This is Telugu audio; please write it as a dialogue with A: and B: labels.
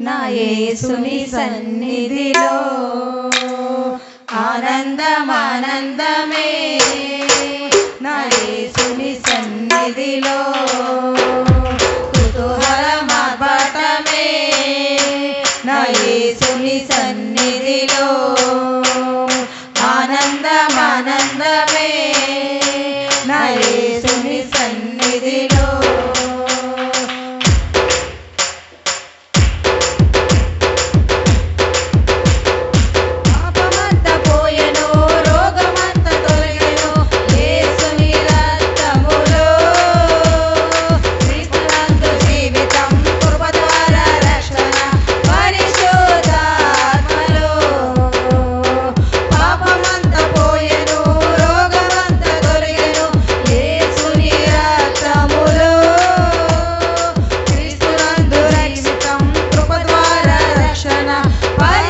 A: నా యేసుని సన్నిధిలో. ఆనందమానందమే నా యేసుని సన్నిధిలో. కుతూహలమాపటమే నా యేసుని సన్నిధిలో. ఆనందమానందమే What?